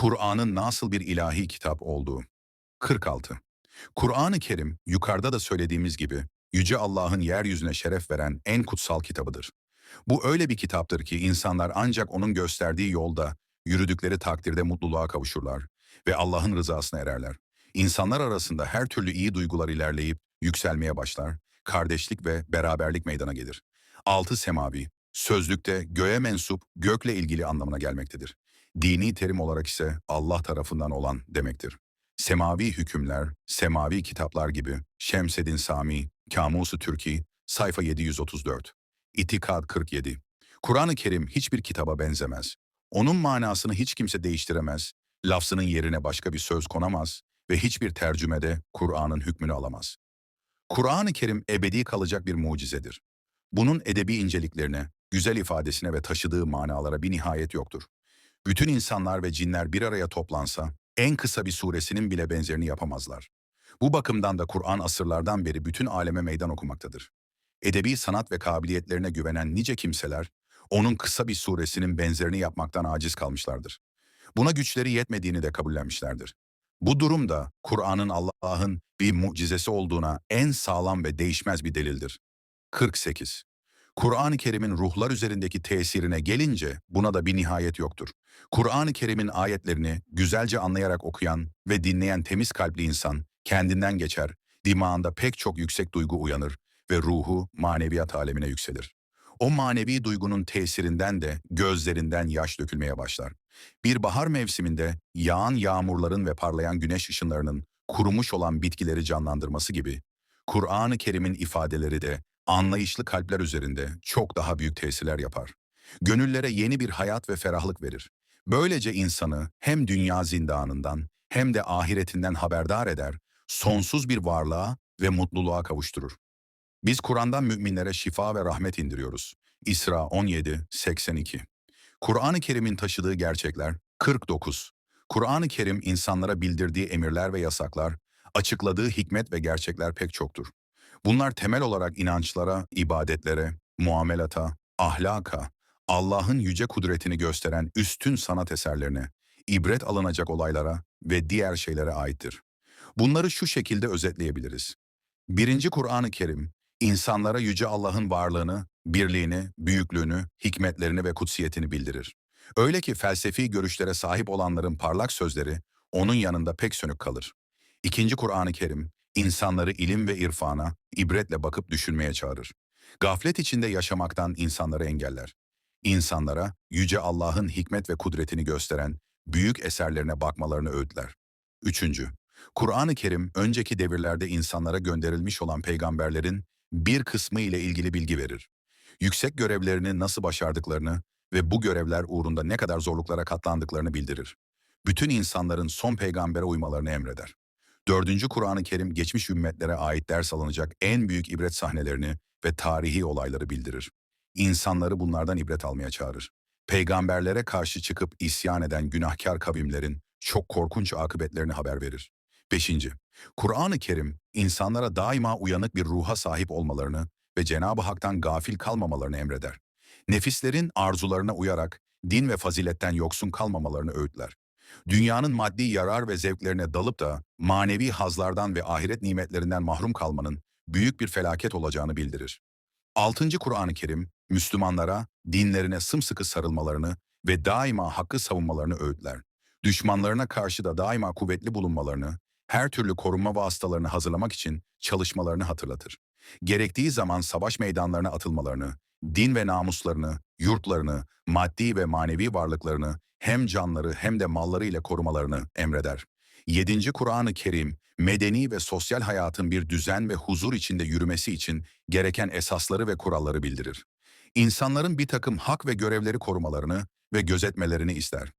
Kur'an'ın nasıl bir ilahi kitap olduğu. 46. Kur'an-ı Kerim, yukarıda da söylediğimiz gibi, Yüce Allah'ın yeryüzüne şeref veren en kutsal kitabıdır. Bu öyle bir kitaptır ki insanlar ancak onun gösterdiği yolda, yürüdükleri takdirde mutluluğa kavuşurlar ve Allah'ın rızasına ererler. İnsanlar arasında her türlü iyi duygular ilerleyip yükselmeye başlar, kardeşlik ve beraberlik meydana gelir. Altı semavi, sözlükte göğe mensup, gökle ilgili anlamına gelmektedir. Dini terim olarak ise Allah tarafından olan demektir. Semavi hükümler, semavi kitaplar gibi Şemseddin Sami, Kamusu Türki, sayfa 734. İtikad 47. Kur'an-ı Kerim hiçbir kitaba benzemez. Onun manasını hiç kimse değiştiremez, lafzının yerine başka bir söz konamaz ve hiçbir tercümede Kur'an'ın hükmünü alamaz. Kur'an-ı Kerim ebedi kalacak bir mucizedir. Bunun edebi inceliklerine, güzel ifadesine ve taşıdığı manalara bir nihayet yoktur. Bütün insanlar ve cinler bir araya toplansa, en kısa bir suresinin bile benzerini yapamazlar. Bu bakımdan da Kur'an asırlardan beri bütün aleme meydan okumaktadır. Edebi sanat ve kabiliyetlerine güvenen nice kimseler, onun kısa bir suresinin benzerini yapmaktan aciz kalmışlardır. Buna güçleri yetmediğini de kabullenmişlerdir. Bu durum da Kur'an'ın Allah'ın bir mucizesi olduğuna en sağlam ve değişmez bir delildir. 48. Kur'an-ı Kerim'in ruhlar üzerindeki tesirine gelince buna da bir nihayet yoktur. Kur'an-ı Kerim'in ayetlerini güzelce anlayarak okuyan ve dinleyen temiz kalpli insan kendinden geçer, dimağında pek çok yüksek duygu uyanır ve ruhu maneviyat alemine yükselir. O manevi duygunun tesirinden de gözlerinden yaş dökülmeye başlar. Bir bahar mevsiminde yağan yağmurların ve parlayan güneş ışınlarının kurumuş olan bitkileri canlandırması gibi, Kur'an-ı Kerim'in ifadeleri de anlayışlı kalpler üzerinde çok daha büyük tesirler yapar. Gönüllere yeni bir hayat ve ferahlık verir. Böylece insanı hem dünya zindanından hem de ahiretinden haberdar eder, sonsuz bir varlığa ve mutluluğa kavuşturur. Biz Kur'an'dan müminlere şifa ve rahmet indiriyoruz. İsra 17, 82. Kur'an-ı Kerim'in taşıdığı gerçekler 49. Kur'an-ı Kerim insanlara bildirdiği emirler ve yasaklar, açıkladığı hikmet ve gerçekler pek çoktur. Bunlar temel olarak inançlara, ibadetlere, muamelata, ahlaka, Allah'ın yüce kudretini gösteren üstün sanat eserlerine, ibret alınacak olaylara ve diğer şeylere aittir. Bunları şu şekilde özetleyebiliriz. Birinci Kur'an-ı Kerim, insanlara yüce Allah'ın varlığını, birliğini, büyüklüğünü, hikmetlerini ve kutsiyetini bildirir. Öyle ki felsefi görüşlere sahip olanların parlak sözleri onun yanında pek sönük kalır. İkinci Kur'an-ı Kerim, insanları ilim ve irfana, ibretle bakıp düşünmeye çağırır. Gaflet içinde yaşamaktan insanları engeller. İnsanlara Yüce Allah'ın hikmet ve kudretini gösteren büyük eserlerine bakmalarını öğütler. Üçüncü, Kur'an-ı Kerim önceki devirlerde insanlara gönderilmiş olan peygamberlerin bir kısmı ile ilgili bilgi verir. Yüksek görevlerini nasıl başardıklarını ve bu görevler uğrunda ne kadar zorluklara katlandıklarını bildirir. Bütün insanların son peygambere uymalarını emreder. Dördüncü Kur'an-ı Kerim geçmiş ümmetlere ait ders alınacak en büyük ibret sahnelerini ve tarihi olayları bildirir. İnsanları bunlardan ibret almaya çağırır. Peygamberlere karşı çıkıp isyan eden günahkar kavimlerin çok korkunç akıbetlerini haber verir. Beşinci, Kur'an-ı Kerim insanlara daima uyanık bir ruha sahip olmalarını ve Cenab-ı Hak'tan gafil kalmamalarını emreder. Nefislerin arzularına uyarak din ve faziletten yoksun kalmamalarını öğütler. Dünyanın maddi yarar ve zevklerine dalıp da manevi hazlardan ve ahiret nimetlerinden mahrum kalmanın büyük bir felaket olacağını bildirir. 6. Kur'an-ı Kerim, Müslümanlara dinlerine sımsıkı sarılmalarını ve daima hakkı savunmalarını öğütler. Düşmanlarına karşı da daima kuvvetli bulunmalarını, her türlü korunma vasıtalarını hazırlamak için çalışmalarını hatırlatır. Gerektiği zaman savaş meydanlarına atılmalarını, din ve namuslarını, yurtlarını, maddi ve manevi varlıklarını hem canları hem de malları ile korumalarını emreder. 7. Kur'an-ı Kerim, medeni ve sosyal hayatın bir düzen ve huzur içinde yürümesi için gereken esasları ve kuralları bildirir. İnsanların bir takım hak ve görevleri korumalarını ve gözetmelerini ister.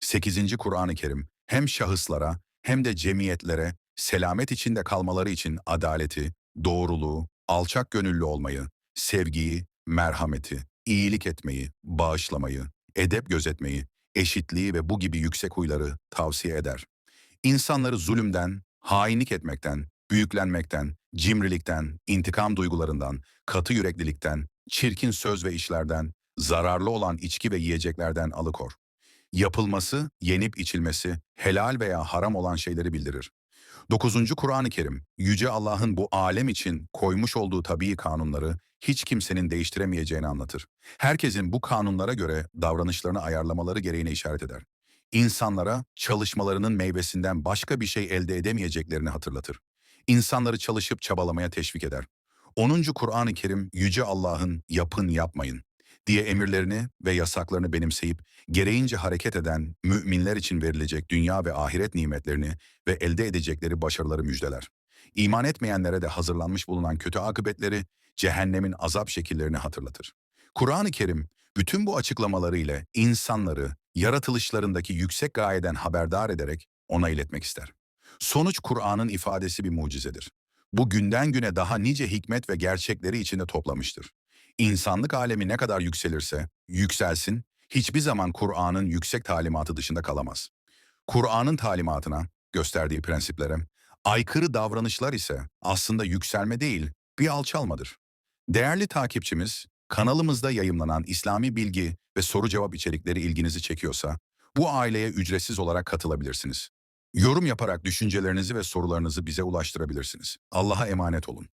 8. Kur'an-ı Kerim, hem şahıslara hem de cemiyetlere selamet içinde kalmaları için adaleti, doğruluğu, alçak gönüllü olmayı, sevgiyi, merhameti, iyilik etmeyi, bağışlamayı, edep gözetmeyi, eşitliği ve bu gibi yüksek huyları tavsiye eder. İnsanları zulümden, hainlik etmekten, büyüklenmekten, cimrilikten, intikam duygularından, katı yüreklilikten, çirkin söz ve işlerden, zararlı olan içki ve yiyeceklerden alıkor. Yapılması, yenip içilmesi, helal veya haram olan şeyleri bildirir. 9. Kur'an-ı Kerim, Yüce Allah'ın bu alem için koymuş olduğu tabii kanunları hiç kimsenin değiştiremeyeceğini anlatır. Herkesin bu kanunlara göre davranışlarını ayarlamaları gereğine işaret eder. İnsanlara çalışmalarının meyvesinden başka bir şey elde edemeyeceklerini hatırlatır. İnsanları çalışıp çabalamaya teşvik eder. 10. Kur'an-ı Kerim, Yüce Allah'ın yapın yapmayın diye emirlerini ve yasaklarını benimseyip gereğince hareket eden müminler için verilecek dünya ve ahiret nimetlerini ve elde edecekleri başarıları müjdeler. İman etmeyenlere de hazırlanmış bulunan kötü akıbetleri, cehennemin azap şekillerini hatırlatır. Kur'an-ı Kerim, bütün bu açıklamaları ile insanları yaratılışlarındaki yüksek gayeden haberdar ederek ona iletmek ister. Sonuç Kur'an'ın ifadesi bir mucizedir. Bu günden güne daha nice hikmet ve gerçekleri içinde toplamıştır. İnsanlık alemi ne kadar yükselirse yükselsin, hiçbir zaman Kur'an'ın yüksek talimatı dışında kalamaz. Kur'an'ın talimatına, gösterdiği prensiplere, aykırı davranışlar ise aslında yükselme değil, bir alçalmadır. Değerli takipçimiz, kanalımızda yayımlanan İslami bilgi ve soru cevap içerikleri ilginizi çekiyorsa, bu aileye ücretsiz olarak katılabilirsiniz. Yorum yaparak düşüncelerinizi ve sorularınızı bize ulaştırabilirsiniz. Allah'a emanet olun.